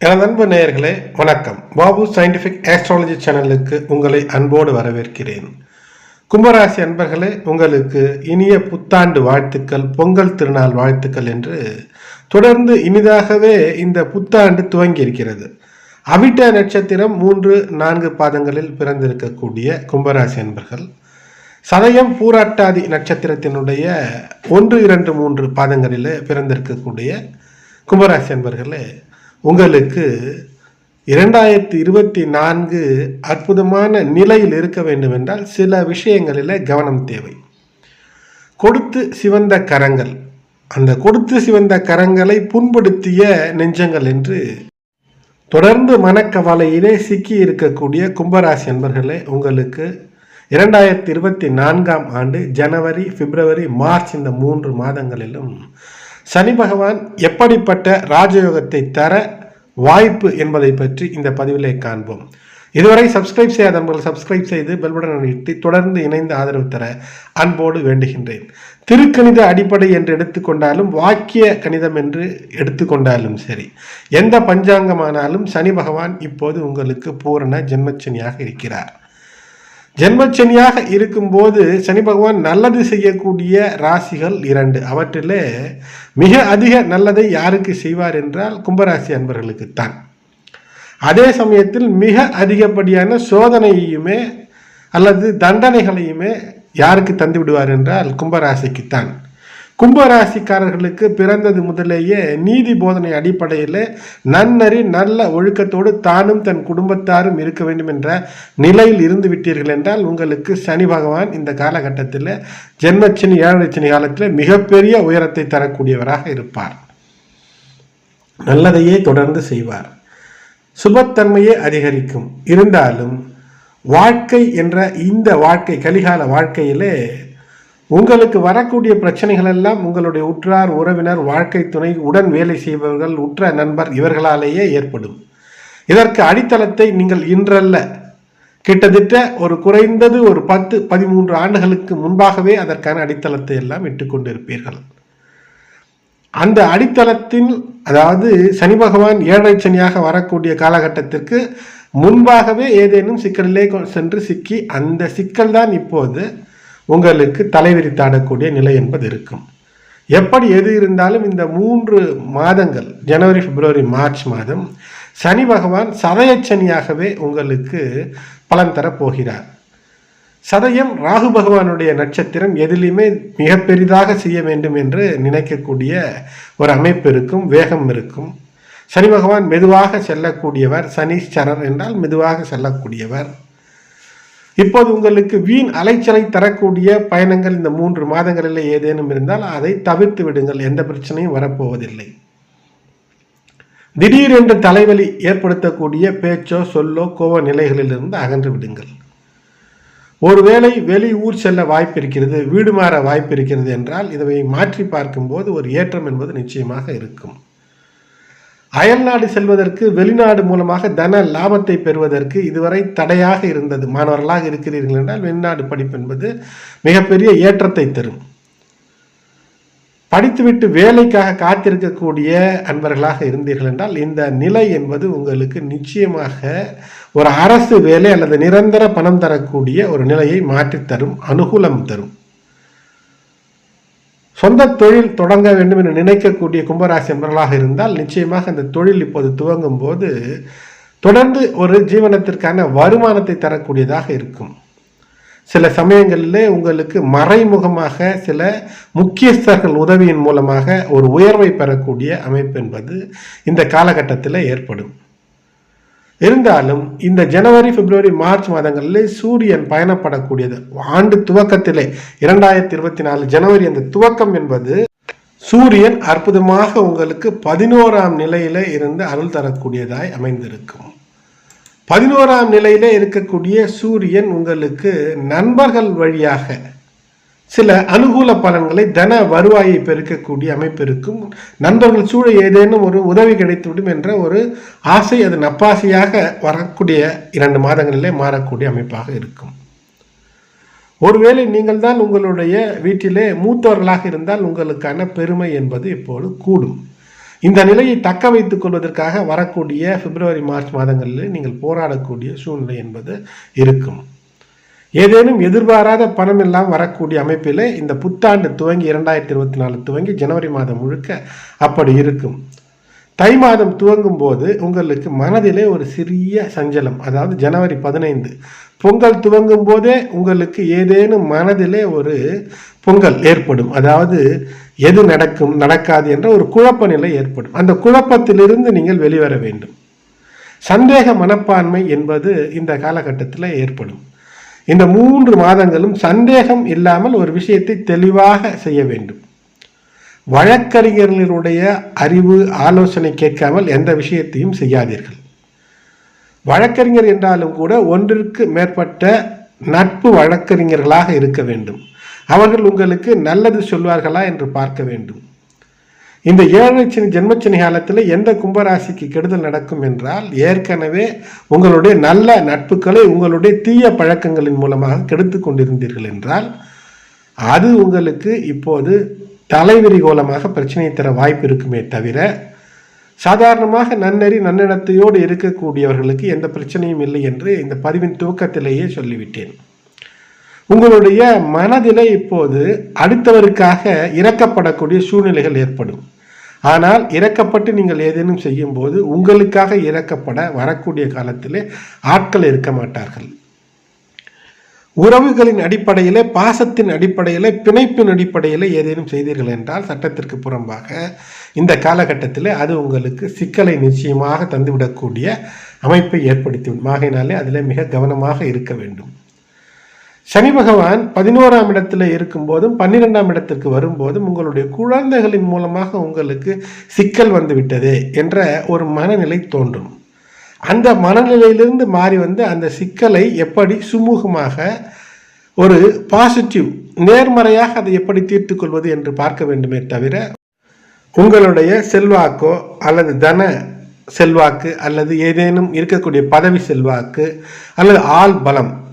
எனது அன்பு நேயர்களே வணக்கம். பாபு சயின்டிஃபிக் ஆஸ்ட்ராலஜி சேனலுக்கு உங்களை அன்போடு வரவேற்கிறேன். கும்பராசி அன்பர்களே உங்களுக்கு இனிய புத்தாண்டு வாழ்த்துக்கள் பொங்கல் திருநாள் வாழ்த்துக்கள் என்று தொடர்ந்து இனிதாகவே இந்த புத்தாண்டு துவங்கி இருக்கிறது அவிட்ட நட்சத்திரம் மூன்று நான்கு பாதங்களில் பிறந்திருக்கக்கூடிய கும்பராசி அன்பர்கள். சதயம் பூராட்டாதி நட்சத்திரத்தினுடைய ஒன்று இரண்டு மூன்று பாதங்களில் பிறந்திருக்கக்கூடிய கும்பராசி அன்பர்களே உங்களுக்கு இரண்டாயிரத்தி இருபத்தி நான்கு அற்புதமான நிலையில் இருக்க வேண்டும் என்றால் சில விஷயங்களில் கவனம் தேவை. கொடுத்து சிவந்த கரங்கள். அந்த கொடுத்து சிவந்த கரங்களை புண்படுத்திய நெஞ்சங்கள் என்று தொடர்ந்து மனக்கவலையிலே சிக்கி இருக்கக்கூடிய கும்பராசி என்பர்களே உங்களுக்கு இரண்டாயிரத்தி இருபத்தி நான்காம் ஆண்டு ஜனவரி பிப்ரவரி மார்ச் இந்த மூன்று மாதங்களிலும் சனி பகவான் எப்படிப்பட்ட ராஜயோகத்தை தர வாய்ப்பு என்பதை பற்றி இந்த பதிவிலே காண்போம். இதுவரை சப்ஸ்கிரைப் செய்யாதவர்கள் சப்ஸ்கிரைப் செய்து பெல்படன் இட்டு தொடர்ந்து இணைந்து ஆதரவு தர அன்போடு வேண்டுகின்றேன். திருக்கணித அடிப்படை என்று எடுத்துக்கொண்டாலும் வாக்கிய கணிதம் என்று எடுத்துக்கொண்டாலும் சரி. எந்த பஞ்சாங்கமானாலும் சனி பகவான் இப்போது உங்களுக்கு பூரண ஜென்மச்சனியாக இருக்கிறார். ஜென்மச்சனியாக இருக்கும்போது சனி பகவான் நல்லது செய்யக்கூடிய ராசிகள் இரண்டு. அவற்றிலே மிக அதிக நல்லதை யாருக்கு செய்வார் என்றால் கும்பராசி அன்பர்களுக்குத்தான். அதே சமயத்தில் மிக அதிகப்படியான சோதனையுமே அல்லது தண்டனைகளையுமே யாருக்கு தந்து விடுவார் என்றால் கும்பராசிக்குத்தான். கும்பராசிக்காரர்களுக்கு பிறந்தது முதலேயே நீதி போதனை அடிப்படையில் நன்னறி நல்ல ஒழுக்கத்தோடு தானும் தன் குடும்பத்தாரும் இருக்க வேண்டும் என்ற நிலையில் இருந்து விட்டீர்கள் என்றால் உங்களுக்கு சனி பகவான் இந்த காலகட்டத்தில் ஜென்மச்சனி ஏழரை காலத்தில் மிகப்பெரிய உயரத்தை தரக்கூடியவராக இருப்பார். நல்லதையே தொடர்ந்து செய்வார். சுபத்தன்மையே அதிகரிக்கும். இருந்தாலும் வாழ்க்கை என்ற இந்த வாழ்க்கை கலிகால வாழ்க்கையிலே உங்களுக்கு வரக்கூடிய பிரச்சனைகள் எல்லாம் உங்களுடைய உற்றார் உறவினர் வாழ்க்கை துணை உடன் வேலை செய்பவர்கள் உற்ற நண்பர் இவர்களாலேயே ஏற்படும். இதற்கு அடித்தளத்தை நீங்கள் இன்றல்ல. கிட்டத்தட்ட ஒரு குறைந்தது ஒரு பத்து பதிமூன்று ஆண்டுகளுக்கு முன்பாகவே அதற்கான அடித்தளத்தை எல்லாம் இட்டுக்கொண்டிருப்பீர்கள் அந்த அடித்தளத்தில் அதாவது சனி பகவான் ஏழரை சனியாக வரக்கூடிய காலகட்டத்திற்கு முன்பாகவே ஏதேனும் சிக்கலிலே சென்று சிக்கி அந்த சிக்கல் தான் இப்போது உங்களுக்கு தலைவிரித்தாடக்கூடிய நிலை என்பது இருக்கும். எப்படி எது இருந்தாலும் இந்த மூன்று மாதங்கள் ஜனவரி பிப்ரவரி மார்ச் மாதம் சனி பகவான் சதயச்சனியாகவே உங்களுக்கு பலன் தரப்போகிறார் சதயம் ராகு பகவானுடைய நட்சத்திரம் எதிலையுமே மிக பெரிதாக செய்ய வேண்டும் என்று நினைக்கக்கூடிய ஒரு அமைப்பு இருக்கும் வேகம் இருக்கும். சனி பகவான் மெதுவாக செல்லக்கூடியவர் சனீஸ்வரர் என்றால் மெதுவாக செல்லக்கூடியவர். இப்போது உங்களுக்கு வீண் அலைச்சலை தரக்கூடிய பயணங்கள் இந்த மூன்று மாதங்களில் ஏதேனும் இருந்தால் அதை தவிர்த்து விடுங்கள். எந்த பிரச்சனையும் வரப்போவதில்லை. திடீரென்று தலைவலி ஏற்படுத்தக்கூடிய பேச்சோ சொல்லோ கோவ நிலைகளிலிருந்து அகன்று விடுங்கள். ஒருவேளை வெளி ஊர் செல்ல வாய்ப்பு இருக்கிறது வீடு மாற வாய்ப்பு இருக்கிறது என்றால் இதை மாற்றி பார்க்கும்போது ஒரு ஏற்றம் என்பது நிச்சயமாக இருக்கும். அயல்நாடு செல்வதற்கு வெளிநாடு மூலமாக தன லாபத்தை பெறுவதற்கு இதுவரை தடையாக இருந்தது. மாணவர்களாக இருக்கிறீர்கள் என்றால் வெளிநாடு படிப்பு என்பது மிகப்பெரிய ஏற்றத்தை தரும். படித்துவிட்டு வேலைக்காக காத்திருக்கக்கூடிய அன்பர்களாக இருந்தீர்கள் என்றால் இந்த நிலை என்பது உங்களுக்கு நிச்சயமாக ஒரு அரசு வேலை அல்லது நிரந்தர பணம் தரக்கூடிய ஒரு நிலையை மாற்றித்தரும் அனுகூலம் தரும். சொந்த தொழில் தொடங்க வேண்டும் என்று நினைக்கக்கூடிய கும்பராசி நபர்களாக இருந்தால் நிச்சயமாக அந்த தொழில் இப்போது துவங்கும் போது தொடர்ந்து ஒரு ஜீவனத்திற்கான வருமானத்தை தரக்கூடியதாக இருக்கும். சில சமயங்களிலே உங்களுக்கு மறைமுகமாக சில முக்கியஸ்தர்கள் உதவியின் மூலமாக ஒரு உயர்வை பெறக்கூடிய அமைப்பு என்பது இந்த காலகட்டத்தில் ஏற்படும். இருந்தாலும் இந்த ஜனவரி பிப்ரவரி மார்ச் மாதங்களில் சூரியன் பயணப்படக்கூடியது. ஆண்டு துவக்கத்திலே இரண்டாயிரத்தி இருபத்தி நாலு ஜனவரி அந்த துவக்கம் என்பது சூரியன் அற்புதமாக உங்களுக்கு பதினோராம் நிலையில இருந்து அருள் தரக்கூடியதாய் அமைந்திருக்கும். பதினோராம் நிலையில இருக்கக்கூடிய சூரியன் உங்களுக்கு நண்பர்கள் வழியாக சில அனுகூல பலன்களை தன வருவாயை பெருக்கக்கூடிய அமைப்பு இருக்கும். நண்பர்கள் சூழ ஏதேனும் ஒரு உதவி கிடைத்துவிடும் என்ற ஒரு ஆசை அது நப்பாசையாக வரக்கூடிய இரண்டு மாதங்களிலே மாறக்கூடிய அமைப்பாக இருக்கும். ஒருவேளை நீங்கள் தான் உங்களுடைய வீட்டிலே மூத்தவர்களாக இருந்தால் உங்களுக்கான பெருமை என்பது இப்போது கூடும். இந்த நிலையை தக்க வைத்துக் கொள்வதற்காக வரக்கூடிய பிப்ரவரி மார்ச் மாதங்களில் நீங்கள் போராடக்கூடிய சூழ்நிலை என்பது இருக்கும். ஏதேனும் எதிர்பாராத பணம் எல்லாம் வரக்கூடிய அமைப்பிலே இந்த புத்தாண்டு துவங்கி இரண்டாயிரத்தி இருபத்தி நாலு துவங்கி ஜனவரி மாதம் முழுக்க அப்படி இருக்கும். தை மாதம் துவங்கும் போது உங்களுக்கு மனதிலே ஒரு சிறிய சஞ்சலம் அதாவது ஜனவரி பதினைந்து. பொங்கல் துவங்கும் போதே உங்களுக்கு ஏதேனும் மனதிலே ஒரு பொங்கல் ஏற்படும். அதாவது எது நடக்கும் நடக்காது என்ற ஒரு குழப்ப நிலை ஏற்படும். அந்த குழப்பத்திலிருந்து நீங்கள் வெளிவர வேண்டும். சந்தேக மனப்பான்மை என்பது இந்த காலகட்டத்தில் ஏற்படும். இந்த மூன்று மாதங்களும் சந்தேகம் இல்லாமல் ஒரு விஷயத்தை தெளிவாக செய்ய வேண்டும். வழக்கறிஞர்களுடைய அறிவு ஆலோசனை கேட்காமல் எந்த விஷயத்தையும் செய்யாதீர்கள். வழக்கறிஞர் என்றாலும் கூட ஒன்றிற்கு மேற்பட்ட நட்பு வழக்கறிஞர்களாக இருக்க வேண்டும். அவர்கள் உங்களுக்கு நல்லது சொல்வார்களா என்று பார்க்க வேண்டும். இந்த ஏழரை சனி ஜென்மச்சனி காலத்தில் எந்த கும்பராசிக்கு கெடுதல் நடக்கும் என்றால் ஏற்கனவே உங்களுடைய நல்ல நட்புகளை உங்களுடைய தீய பழக்கங்களின் மூலமாக கெடுத்து கொண்டிருந்தீர்கள் என்றால் அது உங்களுக்கு இப்போது தலைவிரிகோலமாக பிரச்சனையை தர வாய்ப்பு இருக்குமே தவிர சாதாரணமாக நன்னறி நன்னடத்தையோடு இருக்கக்கூடியவர்களுக்கு எந்த பிரச்சனையும் இல்லை என்று இந்த பதிவின் துவக்கத்திலேயே சொல்லிவிட்டேன். உங்களுடைய மனதிலே இப்போது அடுத்தவருக்காக இறக்கப்படக்கூடிய சூழ்நிலைகள் ஏற்படும். ஆனால் இறக்கப்பட்டு நீங்கள் ஏதேனும் செய்யும்போது உங்களுக்காக இறக்கப்பட வரக்கூடிய காலத்திலே ஆட்கள் இருக்க மாட்டார்கள். உறவுகளின் அடிப்படையிலே பாசத்தின் அடிப்படையிலே பிணைப்பின் அடிப்படையில் ஏதேனும் செய்தீர்கள் என்றால் சட்டத்திற்கு புறம்பாக இந்த காலகட்டத்தில் அது உங்களுக்கு சிக்கலை நிச்சயமாக தந்துவிடக்கூடிய அமைப்பை ஏற்படுத்திவிடும். ஆகையினாலே அதில் மிக கவனமாக இருக்க வேண்டும். சனி பகவான் பதினோராம் இடத்துல இருக்கும்போதும் பன்னிரெண்டாம் இடத்திற்கு வரும்போதும் உங்களுடைய குழந்தைகளின் மூலமாக உங்களுக்கு சிக்கல் வந்துவிட்டது என்ற ஒரு மனநிலை தோன்றும். அந்த மனநிலையிலிருந்து மாறி வந்து அந்த சிக்கலை எப்படி சுமூகமாக ஒரு பாசிட்டிவ் நேர்மறையாக அதை எப்படி தீர்த்து கொள்வது என்று பார்க்க வேண்டுமே தவிர உங்களுடைய செல்வாக்கோ அல்லது தன செல்வாக்கு அல்லது ஏதேனும் இருக்கக்கூடிய பதவி செல்வாக்கு அல்லது ஆள் பலம்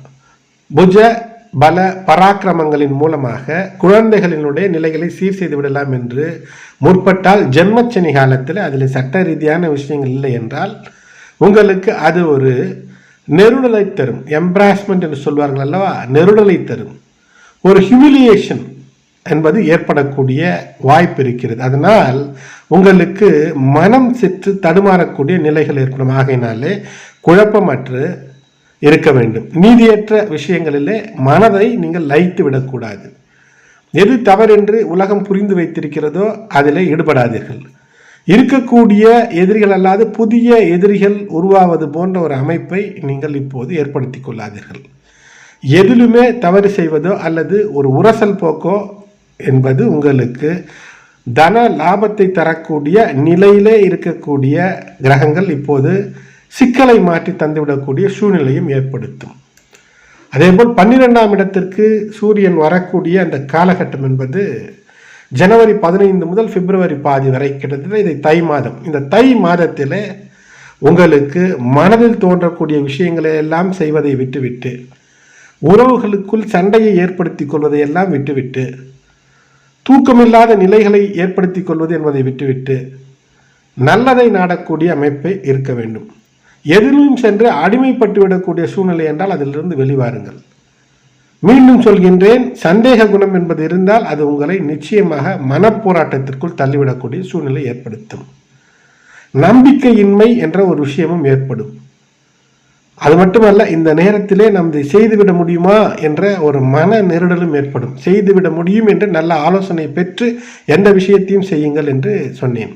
புஜ பல பராக்கிரமங்களின் மூலமாக குழந்தைகளினுடைய நிலைகளை சீர் செய்து விடலாம் என்று முற்பட்டால் ஜென்மச்சனி காலத்தில் அதில் சட்ட ரீதியான விஷயங்கள் இல்லை என்றால் உங்களுக்கு அது ஒரு நெருடலை தரும். எம்ப்ராஸ்மெண்ட் என்று சொல்வார்கள் அல்லவா? நெருடலை தரும். ஒரு ஹியூமிலியேஷன் என்பது ஏற்படக்கூடிய வாய்ப்பு இருக்கிறது. அதனால் உங்களுக்கு மனம் சிற்று தடுமாறக்கூடிய நிலைகள் ஏற்படும். ஆகையினாலே குழப்பமற்று இருக்க வேண்டும். நீதியற்ற விஷயங்களிலே மனதை நீங்கள் லயித்து விடக்கூடாது. எது தவறென்று உலகம் புரிந்து வைத்திருக்கிறதோ அதில் ஈடுபடாதீர்கள். இருக்கக்கூடிய எதிரிகள் அல்லாது புதிய எதிரிகள் உருவாவது போன்ற ஒரு அமைப்பை நீங்கள் இப்போது ஏற்படுத்தி கொள்ளாதீர்கள். எதிலுமே தவறு செய்வதோ அல்லது ஒரு உரசல் போக்கோ என்பது உங்களுக்கு தன லாபத்தை தரக்கூடிய நிலையிலே இருக்கக்கூடிய கிரகங்கள் இப்போது சிக்கலை மாற்றி தந்துவிடக்கூடிய சூழ்நிலையும் ஏற்படுத்தும். அதேபோல் பன்னிரெண்டாம் இடத்திற்கு சூரியன் வரக்கூடிய அந்த காலகட்டம் என்பது ஜனவரி பதினைந்து முதல் பிப்ரவரி பாதி வரை கிட்டத்தட்ட இதை தை மாதம். இந்த தை மாதத்தில் உங்களுக்கு மனதில் தோன்றக்கூடிய விஷயங்களை எல்லாம் செய்வதை விட்டுவிட்டு உறவுகளுக்குள் சண்டையை ஏற்படுத்தி கொள்வதை எல்லாம் விட்டுவிட்டு தூக்கமில்லாத நிலைகளை ஏற்படுத்தி கொள்வது என்பதை விட்டுவிட்டு நல்லதை நாடக்கூடிய அமைப்பை இருக்க வேண்டும். எதிலும் சென்று அடிமைப்பட்டு விடக்கூடிய சூழ்நிலை என்றால் அதிலிருந்து வெளிவாருங்கள். மீண்டும் சொல்கின்றேன் சந்தேக குணம் என்பது இருந்தால் அது உங்களை நிச்சயமாக மனப்போராட்டத்திற்குள் தள்ளிவிடக்கூடிய சூழ்நிலை ஏற்படுத்தும். நம்பிக்கையின்மை என்ற ஒரு விஷயமும் ஏற்படும். அது மட்டுமல்ல இந்த நேரத்திலே நாம் இதை செய்துவிட முடியுமா என்ற ஒரு மன நெருடலும் ஏற்படும். செய்துவிட முடியும் என்று நல்ல ஆலோசனை பெற்று எந்த விஷயத்தையும் செய்யுங்கள் என்று சொன்னேன்.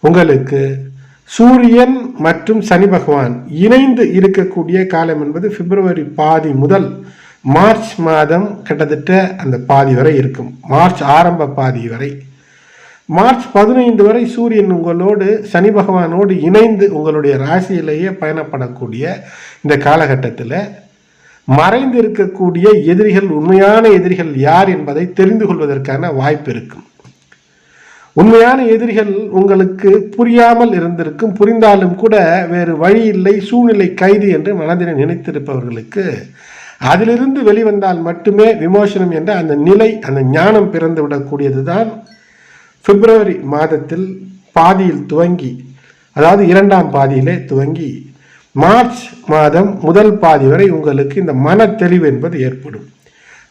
உங்களுக்கு சூரியன் மற்றும் சனி பகவான் இணைந்து இருக்கக்கூடிய காலம் என்பது பிப்ரவரி பாதி முதல் மார்ச் மாதம் கிட்டத்தட்ட அந்த பாதி வரை இருக்கும். மார்ச் ஆரம்ப பாதி வரை. மார்ச் பதினைந்து வரை சூரியன் உங்களோடு சனி பகவானோடு இணைந்து உங்களுடைய ராசியிலேயே பயணப்படக்கூடிய இந்த காலகட்டத்தில் மறைந்து இருக்கக்கூடிய எதிரிகள் உண்மையான எதிரிகள் யார் என்பதை தெரிந்து கொள்வதற்கான வாய்ப்பு இருக்கும். உண்மையான எதிரிகள் உங்களுக்கு புரியாமல் இருந்திருக்கும் புரிந்தாலும் கூட வேறு வழி இல்லை சூழ்நிலை கைது என்று மனதில் நினைத்திருப்பவர்களுக்கு அதிலிருந்து வெளிவந்தால் மட்டுமே விமோசனம் என்ற அந்த நிலை அந்த ஞானம் பிறந்து விடக்கூடியது தான் பிப்ரவரி மாதத்தில் பாதியில் துவங்கி அதாவது இரண்டாம் பாதியிலே துவங்கி மார்ச் மாதம் முதல் பாதி வரை உங்களுக்கு இந்த மனத்தெளிவு என்பது ஏற்படும்.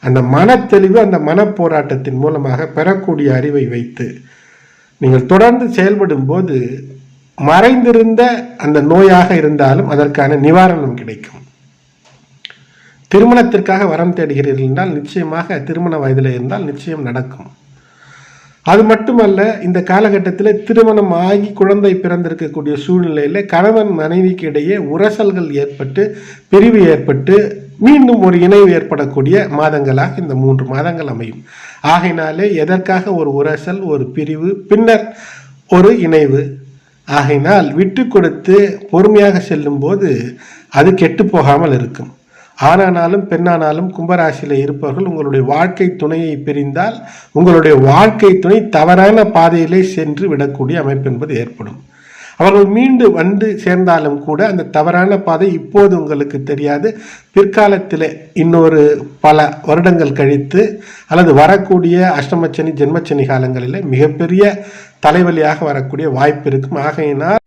அந்த மனத்தெளிவு அந்த மனப்போராட்டத்தின் மூலமாக பெறக்கூடிய அறிவை வைத்து நீங்கள் தொடர்ந்து செயல்படும் போது மறைந்திருந்த அந்த நோயாக இருந்தாலும் அதற்கான நிவாரணம் கிடைக்கும். திருமணத்திற்காக வரம் தேடுகிறீர்கள் என்றால் நிச்சயமாக திருமண வயதில் இருந்தால் நிச்சயம் நடக்கும். அது மட்டுமல்ல இந்த காலகட்டத்தில் திருமணம் ஆகி குழந்தை பிறந்திருக்கக்கூடிய சூழ்நிலையில் கணவன் மனைவிக்கு இடையே உரசல்கள் ஏற்பட்டு பிரிவு ஏற்பட்டு மீண்டும் ஒரு இணைவு ஏற்படக்கூடிய மாதங்களாக இந்த மூன்று மாதங்கள் அமையும். ஆகையினாலே எதற்காக ஒரு உரசல் ஒரு பிரிவு பின்னர் ஒரு இணைவு? ஆகையினால் விட்டு கொடுத்து பொறுமையாக செல்லும்போது அது கெட்டு போகாமல் இருக்கும். ஆணானாலும் பெண்ணானாலும் கும்பராசியில் இருப்பவர்கள் உங்களுடைய வாழ்க்கை துணையை பிரிந்தால் உங்களுடைய வாழ்க்கை துணை தவறான பாதையிலே சென்று விடக்கூடிய அமைப்பு என்பது ஏற்படும். அவர்கள் மீண்டு வந்து சேர்ந்தாலும் கூட அந்த தவறான பாதை இப்போது உங்களுக்கு தெரியாது. பிற்காலத்தில் இன்னொரு பல வருடங்கள் கழித்து அல்லது வரக்கூடிய அஷ்டமச்சனி ஜென்மச்சனி காலங்களில் மிகப்பெரிய தலைவலியாக வரக்கூடிய வாய்ப்பு இருக்கும். ஆகையினால்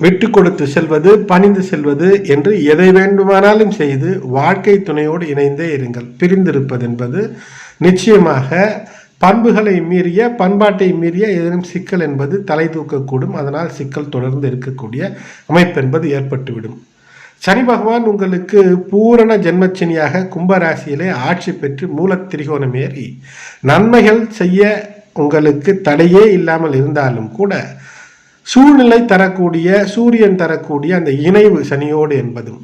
விட்டு கொடுத்து செல்வது பணிந்து செல்வது என்று எதை வேண்டுமானாலும் செய்து வாழ்க்கை துணையோடு இணைந்தே இருங்கள். பிரிந்திருப்பது என்பது நிச்சயமாக பண்புகளை மீறிய பண்பாட்டை மீறிய ஏதேனும் சிக்கல் என்பது தலை தூக்கக்கூடும். அதனால் சிக்கல் தொடர்ந்து இருக்கக்கூடிய அமைப்பு என்பது ஏற்பட்டுவிடும். சனி பகவான் உங்களுக்கு பூரண ஜென்மச்சனியாக கும்பராசியிலே ஆட்சி பெற்று மூலத்திரிகோணம் ஏறி நன்மைகள் செய்ய உங்களுக்கு தடையே இல்லாமல் இருந்தாலும் கூட சூழ்நிலை தரக்கூடிய சூரியன் தரக்கூடிய அந்த இணைவு சனியோடு என்பதும்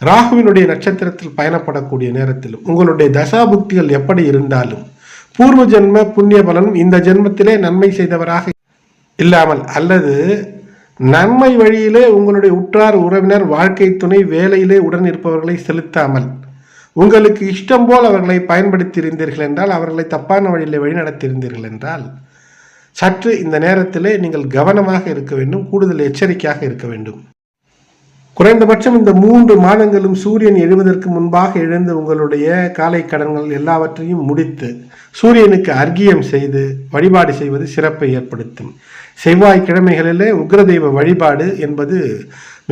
ராகுவினுடைய நட்சத்திரத்தில் பயணப்படக்கூடிய நேரத்திலும் உங்களுடைய தசாபுக்திகள் எப்படி இருந்தாலும் பூர்வ ஜென்ம புண்ணிய பலனும் இந்த ஜென்மத்திலே நன்மை செய்தவராக இல்லாமல் அல்லது நன்மை வழியிலே உங்களுடைய உற்றார் உறவினர் வாழ்க்கை துணை வேலையிலே உடன் இருப்பவர்களை செலுத்தாமல் உங்களுக்கு இஷ்டம் போல் அவர்களை பயன்படுத்தியிருந்தீர்கள் என்றால் அவர்களை தப்பான வழியில் வழிநடத்தியிருந்தீர்கள் என்றால் சற்று இந்த நேரத்திலே நீங்கள் கவனமாக இருக்க வேண்டும் கூடுதல் எச்சரிக்கையாக இருக்க வேண்டும். குறைந்தபட்சம் இந்த மூன்று மாதங்களும் சூரியன் எழுவதற்கு முன்பாக எழுந்து உங்களுடைய காலை கடன்கள் எல்லாவற்றையும் முடித்து சூரியனுக்கு அர்க்கியம் செய்து வழிபாடு செய்வது சிறப்பை ஏற்படுத்தும். செவ்வாய்க்கிழமைகளிலே உக்ரதெய்வ வழிபாடு என்பது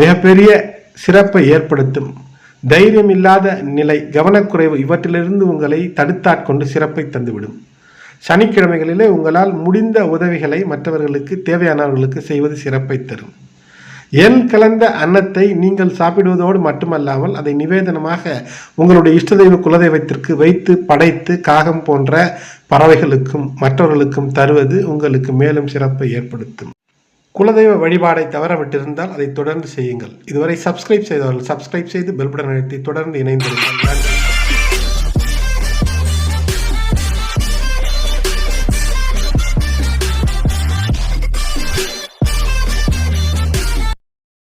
மிகப்பெரிய சிறப்பை ஏற்படுத்தும். தைரியம் இல்லாத நிலை கவனக்குறைவு இவற்றிலிருந்து உங்களை தடுத்தாட்கொண்டு சிறப்பை தந்துவிடும். சனிக்கிழமைகளிலே உங்களால் முடிந்த உதவிகளை மற்றவர்களுக்கு தேவையானவர்களுக்கு செய்வது சிறப்பை தரும். எல் கலந்த அன்னத்தை நீங்கள் சாப்பிடுவதோடு மட்டுமல்லாமல் அதை நிவேதனமாக உங்களுடைய இஷ்ட தெய்வ குலதெய்வத்திற்கு வைத்து படைத்து காகம் போன்ற பறவைகளுக்கும் மற்றவர்களுக்கும் தருவது உங்களுக்கு மேலும் சிறப்பை ஏற்படுத்தும். குலதெய்வ வழிபாடை தவறவிட்டிருந்தால் அதை தொடர்ந்து செய்யுங்கள். இதுவரை சப்ஸ்கிரைப் செய்தவர்கள் சப்ஸ்கிரைப் செய்து பெல்புடன் அழைத்து தொடர்ந்து இணைந்திருங்கள். நன்றி.